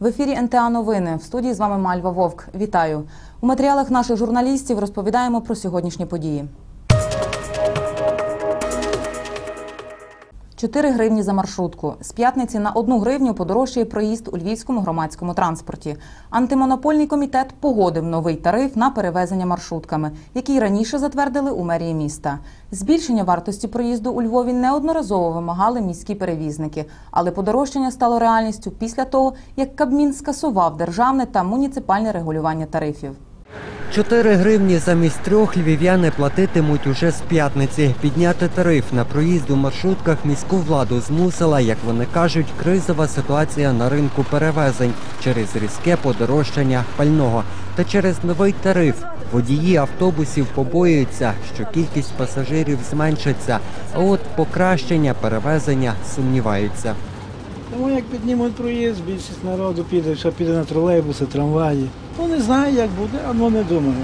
В ефірі НТА Новини. В студії з вами Мальва Вовк. Вітаю. У матеріалах наших журналістів розповідаємо про сьогоднішні події. 4 гривні за маршрутку. З п'ятниці на 1 гривню подорожчає проїзд у львівському громадському транспорті. Антимонопольний комітет погодив новий тариф на перевезення маршрутками, який раніше затвердили у мерії міста. Збільшення вартості проїзду у Львові неодноразово вимагали міські перевізники, але подорожчання стало реальністю після того, як Кабмін скасував державне та муніципальне регулювання тарифів. 4 гривні замість трьох львів'яни платитимуть уже з п'ятниці. Підняти тариф на проїзд у маршрутках міську владу змусила, як вони кажуть, кризова ситуація на ринку перевезень через різке подорожчання пального. Та через новий тариф водії автобусів побоюються, що кількість пасажирів зменшиться, а от покращення перевезення сумніваються. Тому як піднімуть проїзд, більшість народу піде, що піде на тролейбуси, трамваї. Ну не знаю, як буде, але не думаю,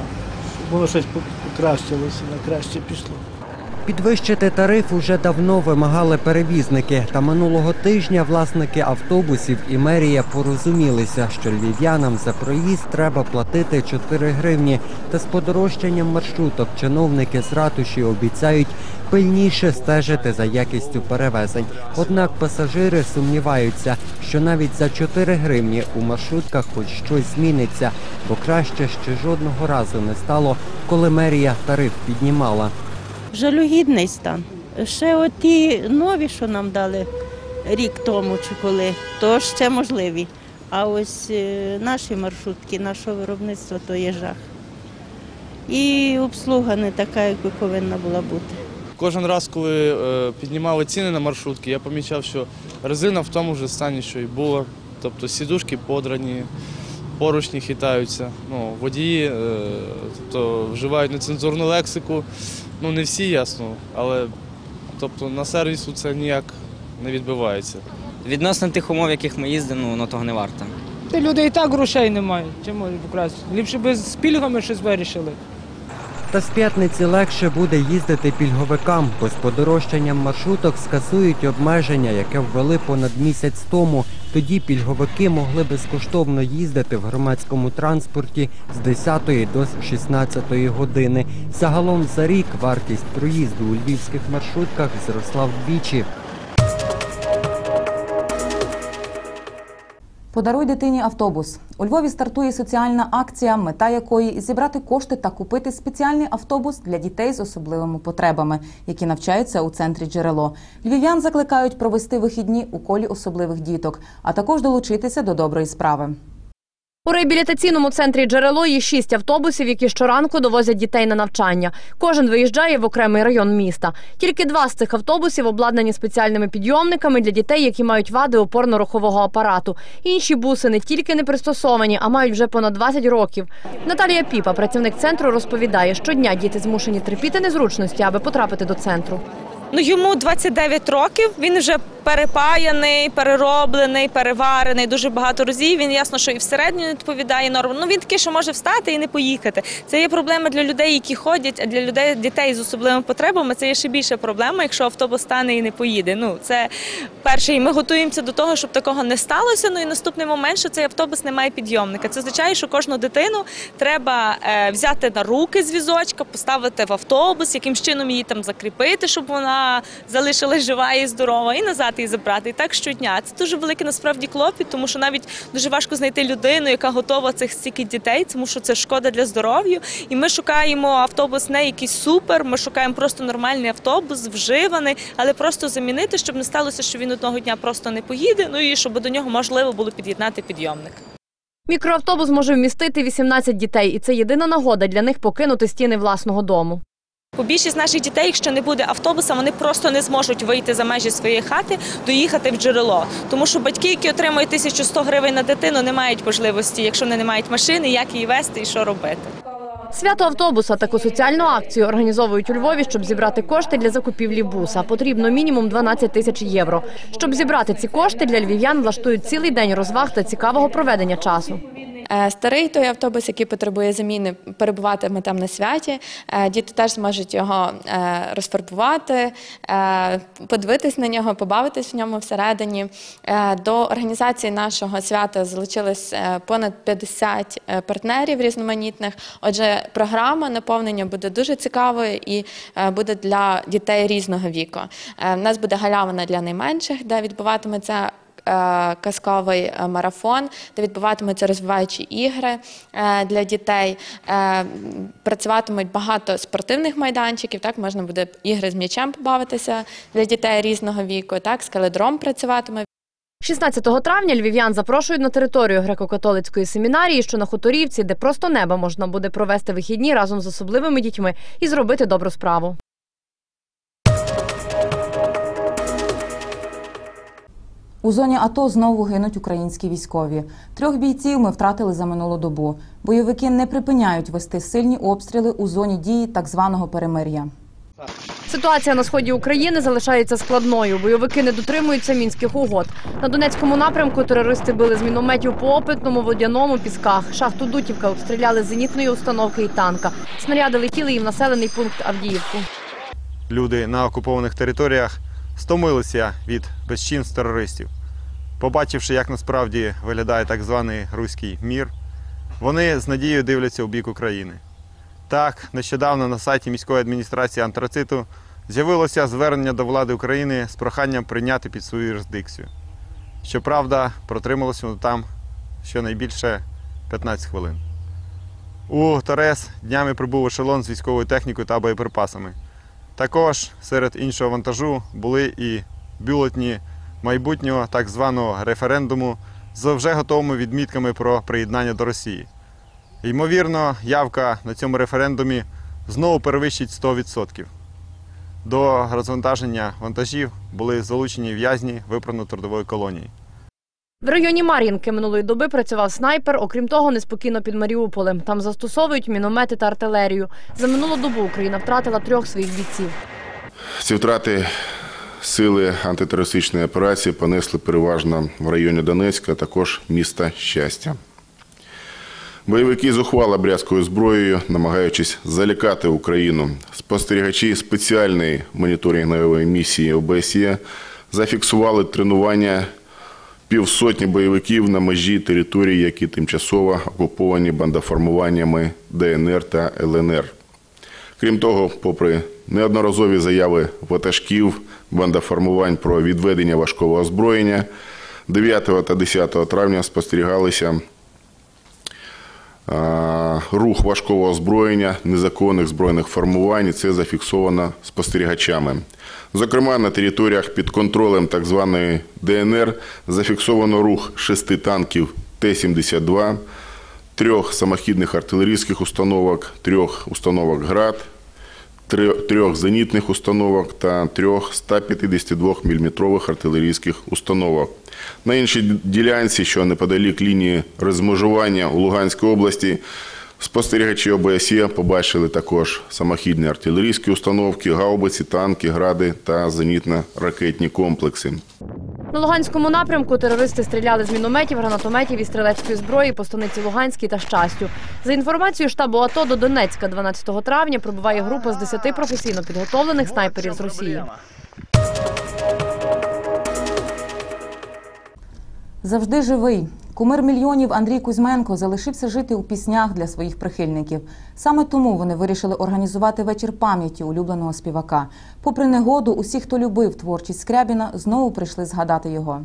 щоб воно щось покращилося, на краще пішло. Підвищити тариф уже давно вимагали перевізники. Та минулого тижня власники автобусів і мерія порозумілися, що львів'янам за проїзд треба платити 4 гривні. Та з подорожчанням маршруток чиновники з ратуші обіцяють пильніше стежити за якістю перевезень. Однак пасажири сумніваються, що навіть за 4 гривні у маршрутках хоч щось зміниться, бо краще ще жодного разу не стало, коли мерія тариф піднімала. Жалюгідний стан. Ще от ті нові, що нам дали рік тому чи коли, то ще можливі. А ось е, наші маршрутки, наше виробництво то є жах. І обслуга не така, як би повинна була бути. Кожен раз, коли е, піднімали ціни на маршрутки, я помічав, що резина в тому ж стані, що і була. Тобто сідушки подрані, поручні хитаються. Ну, водії е, тобто, вживають нецензурну лексику. Ну, не всі ясно, але тобто, на сервісу це ніяк не відбивається. Відносно тих умов, в яких ми їздимо, ну, воно того не варто. Та люди і так грошей не мають. Чим можуть покрасти? Ліпше би з пільгами щось вирішили. Та з п'ятниці легше буде їздити пільговикам, бо з подорожчанням маршруток скасують обмеження, яке ввели понад місяць тому. Тоді пільговики могли безкоштовно їздити в громадському транспорті з 10 до 16 години. Загалом за рік вартість проїзду у львівських маршрутках зросла вдвічі. Подаруй дитині автобус. У Львові стартує соціальна акція, мета якої зібрати кошти та купити спеціальний автобус для дітей з особливими потребами, які навчаються у центрі джерело. Львів'ян закликають провести вихідні у колі особливих діток, а також долучитися до доброї справи. У реабілітаційному центрі джерело є шість автобусів, які щоранку довозять дітей на навчання. Кожен виїжджає в окремий район міста. Тільки два з цих автобусів обладнані спеціальними підйомниками для дітей, які мають вади опорно-рухового апарату. Інші буси не тільки не пристосовані, а мають вже понад 20 років. Наталія Піпа, працівник центру, розповідає, щодня діти змушені терпіти незручності, аби потрапити до центру. Ну йому 29 років. Він вже перепаяний, перероблений, переварений дуже багато разів. Він ясно, що і всередині не відповідає нормам. Ну він такий, що може встати і не поїхати. Це є проблема для людей, які ходять, а для людей дітей з особливими потребами це є ще більша проблема, якщо автобус стане і не поїде. Ну це перше, і ми готуємося до того, щоб такого не сталося. Ну і наступний момент, що цей автобус не має підйомника. Це означає, що кожну дитину треба е, взяти на руки з візочка, поставити в автобус, якимсь чином її там закріпити, щоб вона залишилась жива і здорова, і назад її забрати. І так щодня. Це дуже великий насправді клопіт, тому що навіть дуже важко знайти людину, яка готова цих стільки дітей, тому що це шкода для здоров'я. І ми шукаємо автобус не якийсь супер. Ми шукаємо просто нормальний автобус, вживаний, але просто замінити, щоб не сталося, що він одного дня просто не поїде. Ну і щоб до нього можливо було під'єднати підйомник. Мікроавтобус може вмістити 18 дітей, і це єдина нагода для них покинути стіни власного дому. Бо більшість наших дітей, якщо не буде автобуса, вони просто не зможуть вийти за межі своєї хати, доїхати в джерело. Тому що батьки, які отримують 1100 гривень на дитину, не мають можливості, якщо вони не мають машини, як її вести і що робити. Свято автобуса таку соціальну акцію організовують у Львові, щоб зібрати кошти для закупівлі буса. Потрібно мінімум 12 тисяч євро. Щоб зібрати ці кошти, для львів'ян влаштують цілий день розваг та цікавого проведення часу. Е, Старий той автобус, який потребує заміни, перебуватиме там на святі. Е, Діти теж зможуть його е, розфарбувати, подивитись на нього, побавитись в ньому всередині. До організації нашого свята залучилось понад 50 е, партнерів різноманітних. Отже, програма наповнення буде дуже цікавою і буде для дітей різного віку. В нас буде галявина для найменших, де відбуватиметься казковий е, марафон, де відбуватимуться розвиваючі ігри е, для дітей. Е, Працюватимуть багато спортивних майданчиків. Так можна буде ігри з м'ячем побавитися для дітей різного віку. Так, скеледром працюватиме. 16 травня львів'ян запрошують на територію греко-католицької семінарії, що на Хуторівці, де просто неба можна буде провести вихідні разом з особливими дітьми і зробити добру справу. У зоні АТО знову гинуть українські військові. Трьох бійців ми втратили за минулу добу. Бойовики не припиняють вести сильні обстріли у зоні дії так званого перемир'я. Ситуація на сході України залишається складною. Бойовики не дотримуються мінських угод. На Донецькому напрямку терористи били з мінометів по опитному, водяному, пісках. Шахту Дутівка обстріляли з зенітної установки і танка. Снаряди летіли і в населений пункт Авдіївку. люди на окупованих територіях стомилися від безчинств терористів. Побачивши, як насправді виглядає так званий руський мір, вони з надією дивляться у бік України. Так, нещодавно на сайті міської адміністрації антрациту з'явилося звернення до влади України з проханням прийняти під свою юрисдикцію. Щоправда, протрималося воно там щонайбільше 15 хвилин. У Торес днями прибув ешелон з військовою технікою та боєприпасами. Також серед іншого вантажу були і бюлетні майбутнього так званого референдуму з вже готовими відмітками про приєднання до Росії. Ймовірно, явка на цьому референдумі знову перевищить 100%. До розвантаження вантажів були залучені в'язні виправно-трудової колонії. В районі Мар'їнки минулої доби працював снайпер. Окрім того, неспокійно під Маріуполем. Там застосовують міномети та артилерію. За минулу добу Україна втратила трьох своїх бійців. Ці втрати сили антитерористичної операції понесли переважно в районі Донецька, а також міста Щастя. Бойовики зухвали брязкою зброєю, намагаючись залякати Україну. Спостерігачі спеціальної моніторингової місії ОБСЄ зафіксували тренування півсотні бойовиків на межі територій, які тимчасово окуповані бандоформуваннями ДНР та ЛНР. Крім того, попри неодноразові заяви ватажків бандоформувань про відведення важкого озброєння, 9 та 10 травня спостерігалися рух важкого озброєння незаконних збройних формувань. і Це зафіксовано спостерігачами. Зокрема, на територіях під контролем так званої ДНР зафіксовано рух шести танків Т-72, трьох самохідних артилерійських установок, трьох установок ГРАД, трьох- зенітних установок та трьох 152 мм артилерійських установок. На іншій ділянці, що неподалік лінії розмежування у Луганській області, спостерігачі ОБСЄ побачили також самохідні артилерійські установки, гаубиці, танки, гради та зенітно-ракетні комплекси. На Луганському напрямку терористи стріляли з мінометів, гранатометів і стрілецької зброї по станиці Луганській та Щастю. За інформацією штабу АТО до Донецька 12 травня прибуває група з 10 професійно підготовлених снайперів з Росії. Завжди живий. Кумир мільйонів Андрій Кузьменко залишився жити у піснях для своїх прихильників. Саме тому вони вирішили організувати вечір пам'яті улюбленого співака. Попри негоду, усі, хто любив творчість Скрябіна, знову прийшли згадати його.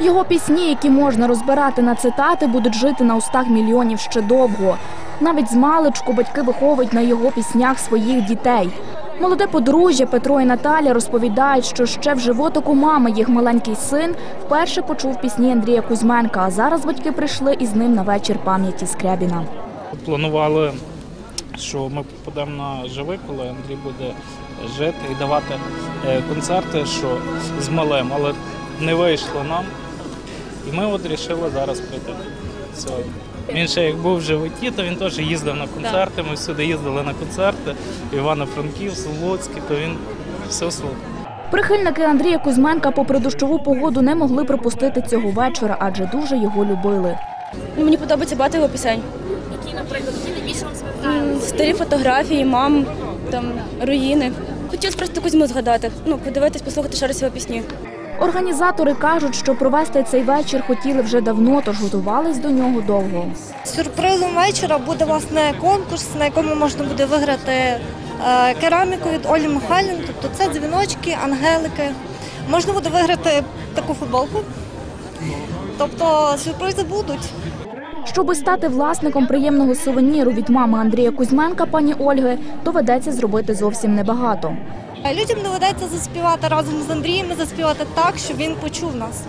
Його пісні, які можна розбирати на цитати, будуть жити на устах мільйонів ще довго. Навіть з маличку батьки виховують на його піснях своїх дітей. Молоде подружжя Петро і Наталя розповідають, що ще в животику мами їх маленький син вперше почув пісні Андрія Кузьменка, а зараз батьки прийшли із ним на вечір пам'яті Скрябіна. Планували, що ми попадемо на живий, коли Андрій буде жити і давати е, концерти, що з малим, але не вийшло нам. І ми от вирішили зараз прийти сьогодні. Він ще як був в животі, то він теж їздив на концерти. Ми всюди їздили на концерти. Івано-Франківськ, Луцький, то він все слухав. Прихильники Андрія Кузьменка попри дощову погоду не могли пропустити цього вечора, адже дуже його любили. Ну, Мені подобається багато його пісень. Які, наприклад, які найбільше вам запам'ятали? Старі фотографії, мам, там руїни. Хотілося просто Кузьму згадати. Ну, подивитись, послухати ще раз його пісні. Організатори кажуть, що провести цей вечір хотіли вже давно, тож готувались до нього довго. Сюрпризом вечора буде власне конкурс, на якому можна буде виграти е, кераміку від Олі Михайлін. Тобто це дзвіночки, ангелики. Можна буде виграти таку футболку. Тобто сюрпризи будуть. Щоби стати власником приємного сувеніру від мами Андрія Кузьменка, пані Ольги, доведеться зробити зовсім небагато. Людям доведеться заспівати разом з Андрієм, і заспівати так, щоб він почув нас.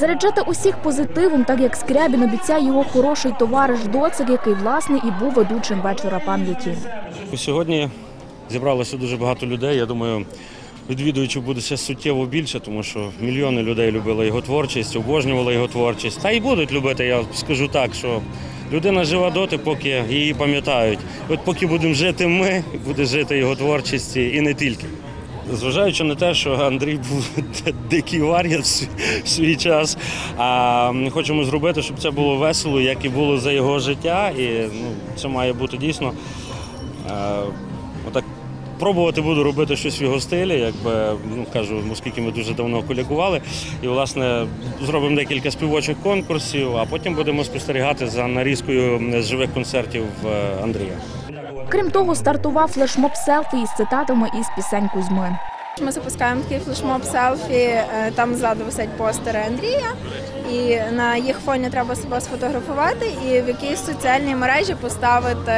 Заряджати усіх позитивом, так як Скрябін обіцяє його хороший товариш Доцик, який власне і був ведучим вечора пам'яті. Сьогодні зібралося дуже багато людей. Я думаю, відвідувачів буде ще суттєво більше, тому що мільйони людей любили його творчість, обожнювали його творчість. Та й будуть любити, я скажу так, що людина жива доти, поки її пам'ятають. От поки будемо жити ми, буде жити його творчість і не тільки. Зважаючи на те, що Андрій був дикий вар'я в свій час, а ми хочемо зробити, щоб це було весело, як і було за його життя. І ну, це має бути дійсно. Пробувати буду робити щось в його стилі, якби ну кажу, оскільки ми дуже давно колякували. І власне зробимо декілька співочих конкурсів, а потім будемо спостерігати за нарізкою з живих концертів е, Андрія. Крім того, стартував флешмоб селфі із цитатами із пісень Кузьми. Ми запускаємо такий флешмоб селфі. е, Там ззаду висять постери Андрія, і на їх фоні треба себе сфотографувати і в якійсь соціальній мережі поставити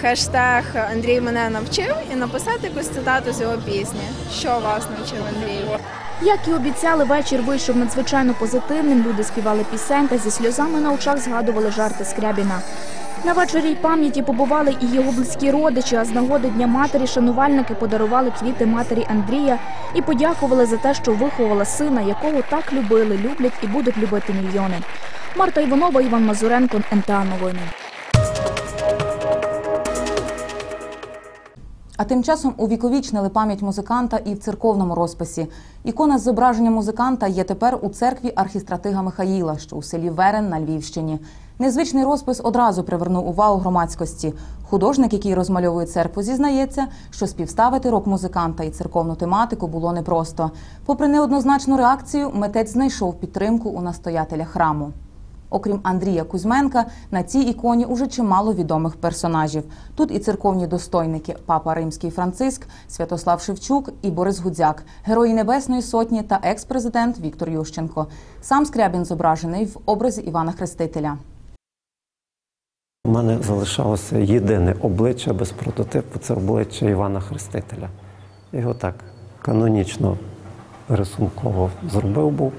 хештег Андрій мене навчив і написати якусь цитату з його пісні. Що вас навчив Андрій? Як і обіцяли, вечір вийшов надзвичайно позитивним. Люди співали пісень зі сльозами на очах згадували жарти Скрябіна. На вечорі пам'яті побували і його близькі родичі, а з нагоди Дня матері шанувальники подарували квіти матері Андрія і подякували за те, що виховала сина, якого так любили, люблять і будуть любити мільйони. Марта Іванова, Іван Мазуренко, НТА Новини. А тим часом увіковічнили пам'ять музиканта і в церковному розписі. Ікона з зображенням музиканта є тепер у церкві архістратига Михаїла, що у селі Верен на Львівщині. Незвичний розпис одразу привернув увагу громадськості. Художник, який розмальовує церкву, зізнається, що співставити рок-музиканта і церковну тематику було непросто. Попри неоднозначну реакцію, митець знайшов підтримку у настоятеля храму. Окрім Андрія Кузьменка, на цій іконі уже чимало відомих персонажів. Тут і церковні достойники Папа Римський Франциск, Святослав Шевчук і Борис Гудзяк, герої Небесної Сотні та екс-президент Віктор Ющенко. Сам Скрябін зображений в образі Івана Хрестителя. У мене залишалося єдине обличчя без прототипу це обличчя Івана Хрестителя. Його так канонічно рисунково зробив був.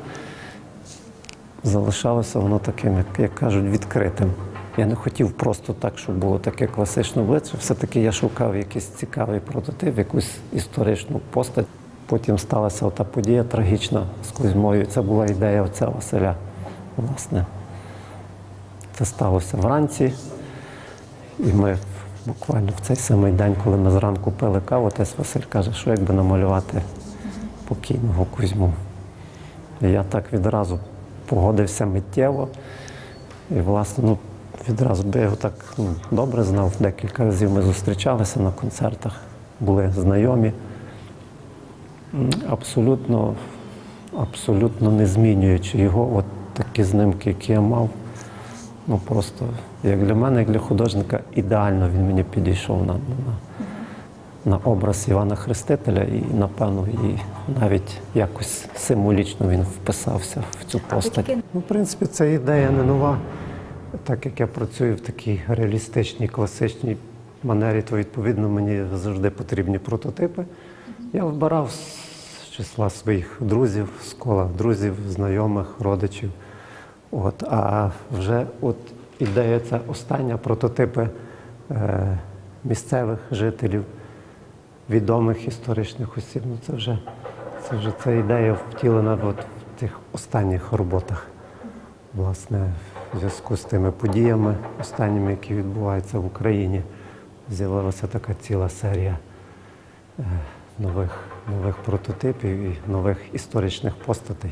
Залишалося воно таким, як, як кажуть, відкритим. Я не хотів просто так, щоб було таке класичне обличчя. Все-таки я шукав якийсь цікавий прототип, якусь історичну постать. Потім сталася ота подія трагічна з Кузьмою. Це була ідея отця Василя. Власне, це сталося вранці. І ми буквально в цей самий день, коли ми зранку пили каву, отець Василь каже, що якби намалювати покійного Кузьму. І я так відразу погодився миттєво. І, власне, ну, відразу би я його так ну, добре знав. Декілька разів ми зустрічалися на концертах, були знайомі. Абсолютно, абсолютно не змінюючи його, от такі знимки, які я мав. Ну просто як для мене, як для художника, ідеально він мені підійшов на, на, на образ Івана Хрестителя і, напевно, і навіть якось символічно він вписався в цю постать. Ну, в принципі, ця ідея не нова. Так як я працюю в такій реалістичній, класичній манері, то відповідно мені завжди потрібні прототипи. Я вибирав з числа своїх друзів, з кола друзів, знайомих, родичів. От, а вже от ідея ця остання прототипи е, місцевих жителів, відомих історичних осіб. Ну, це вже це вже ця ідея втілена от в тих останніх роботах, власне, в зв'язку з тими подіями, останніми, які відбуваються в Україні. З'явилася така ціла серія е, нових, нових прототипів і нових історичних постатей.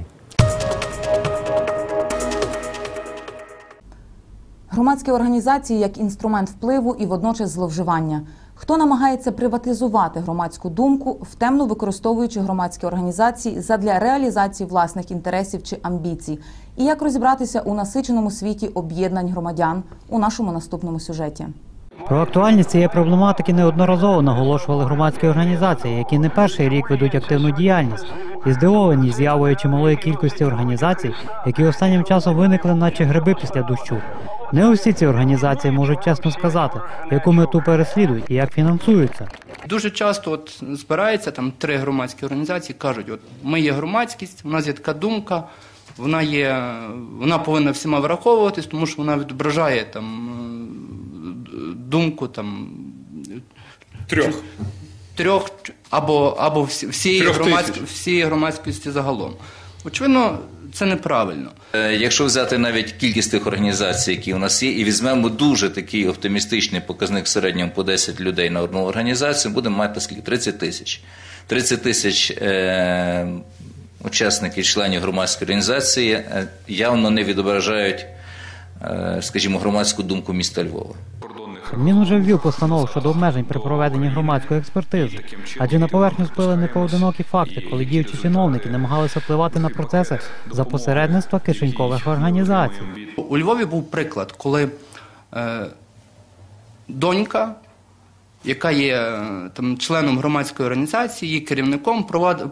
Громадські організації як інструмент впливу і водночас зловживання. Хто намагається приватизувати громадську думку, втемно використовуючи громадські організації задля реалізації власних інтересів чи амбіцій, і як розібратися у насиченому світі об'єднань громадян у нашому наступному сюжеті. Про актуальність цієї проблематики неодноразово наголошували громадські організації, які не перший рік ведуть активну діяльність, і здивовані з'явою чималої кількості організацій, які останнім часом виникли, наче гриби після дощу. Не усі ці організації можуть чесно сказати, яку мету переслідують і як фінансуються. Дуже часто от збираються там три громадські організації, кажуть, от ми є громадськість, у нас є така думка, вона є, вона повинна всіма враховуватись, тому що вона відображає там е, думку там Трьох. трьох або, або всієї Трьох всієї громадськості загалом. Очевидно, це неправильно. Е, Якщо взяти навіть кількість тих організацій, які у нас є, і візьмемо дуже такий оптимістичний показник в середньому по 10 людей на одну організацію, будемо мати скільки? 30 тисяч. 30 тисяч е, учасників, членів громадської організації е, явно не відображають, е, скажімо, громадську думку міста Львова. Він уже ввів постанову щодо обмежень при проведенні громадської експертизи, адже на поверхню спили непоодинокі факти, коли діючі чиновники намагалися впливати на процеси за посередництва кишенькових організацій. У Львові був приклад, коли е, донька, яка є е, там, членом громадської організації, її керівником,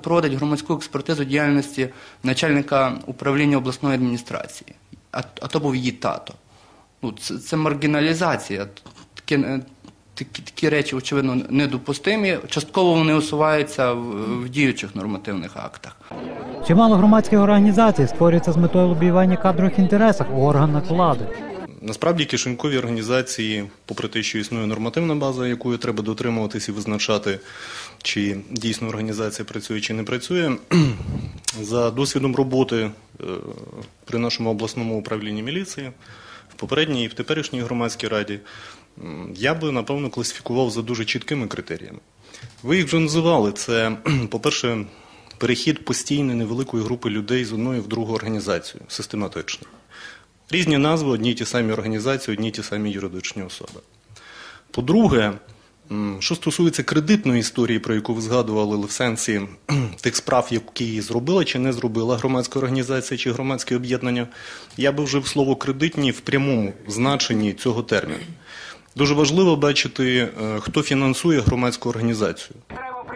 проводить громадську експертизу діяльності начальника управління обласної адміністрації. А, а то був її тато. Ну, це, це маргіналізація. Такі, е, такі, такі речі, очевидно, недопустимі. Частково вони усуваються в, в діючих нормативних актах. Чимало громадських організацій створюється з метою лобіювання кадрових інтересів у органах влади. Насправді кишенькові організації, попри те, що існує нормативна база, якою треба дотримуватись і визначати, чи дійсно організація працює чи не працює, за досвідом роботи е, при нашому обласному управлінні міліції, в попередній і в теперішній громадській раді, я би напевно класифікував за дуже чіткими критеріями. Ви їх вже називали. Це, по-перше, перехід постійної невеликої групи людей з одної в другу організацію систематично. Різні назви, одні ті самі організації, одні й ті самі юридичні особи. По-друге, що стосується кредитної історії, про яку ви згадували, в сенсі тих справ, які зробила чи не зробила громадська організація чи громадське об'єднання, я би вжив слово кредитні в прямому значенні цього терміну. Дуже важливо бачити, е, хто фінансує громадську організацію.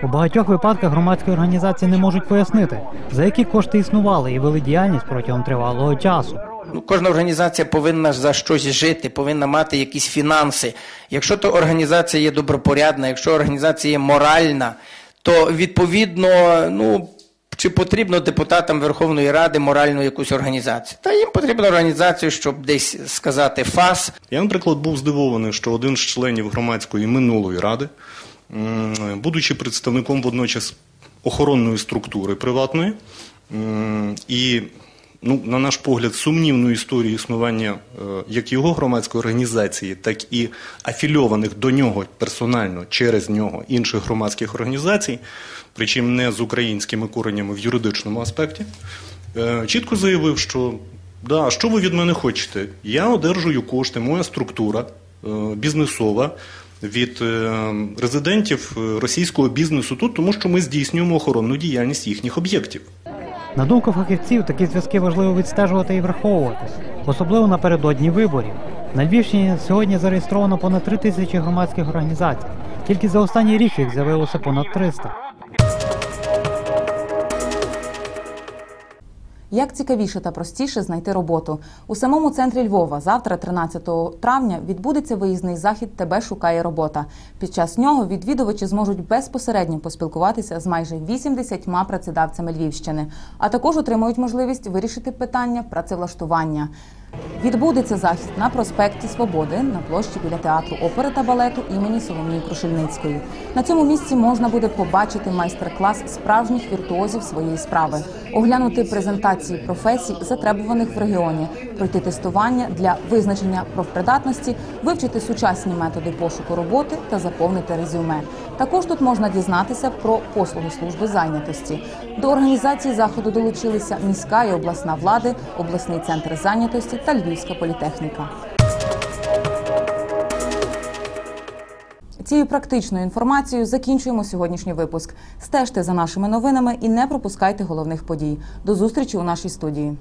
У багатьох випадках громадські організації не можуть пояснити, за які кошти існували і вели діяльність протягом тривалого часу. Ну, кожна організація повинна за щось жити, повинна мати якісь фінанси. Якщо то організація є добропорядна, якщо організація є моральна, то відповідно, ну. Чи потрібно депутатам Верховної Ради моральну якусь організацію? Та їм потрібна організація, щоб десь сказати фас. Я, наприклад, був здивований, що один з членів громадської минулої ради, будучи представником водночас охоронної структури приватної і, ну, на наш погляд, сумнівну історію існування е, як його громадської організації, так і афільованих до нього персонально через нього інших громадських організацій, причому не з українськими коренями в юридичному аспекті, е, чітко заявив, що да, що ви від мене хочете? Я одержую кошти, моя структура е, бізнесова від резидентів російського бізнесу тут, тому що ми здійснюємо охоронну діяльність їхніх об'єктів. На думку фахівців, такі зв'язки важливо відстежувати і враховувати, особливо напередодні виборів. На Львівщині сьогодні зареєстровано понад три тисячі громадських організацій. Тільки за останній рік їх з'явилося понад 300. Як цікавіше та простіше знайти роботу у самому центрі Львова завтра, 13 травня, відбудеться виїзний захід Тебе шукає робота. Під час нього відвідувачі зможуть безпосередньо поспілкуватися з майже 80 працедавцями Львівщини, а також отримують можливість вирішити питання працевлаштування. Відбудеться захід на проспекті Свободи на площі біля театру опери та балету імені Соломії Крушельницької. На цьому місці можна буде побачити майстер-клас справжніх віртуозів своєї справи, оглянути презентації професій, затребуваних в регіоні, пройти тестування для визначення профпридатності, вивчити сучасні методи пошуку роботи та заповнити резюме. Також тут можна дізнатися про послуги служби зайнятості. До організації заходу долучилися міська і обласна влади, обласний центр зайнятості та Львівська політехніка. Цією практичною інформацією закінчуємо сьогоднішній випуск. Стежте за нашими новинами і не пропускайте головних подій. До зустрічі у нашій студії.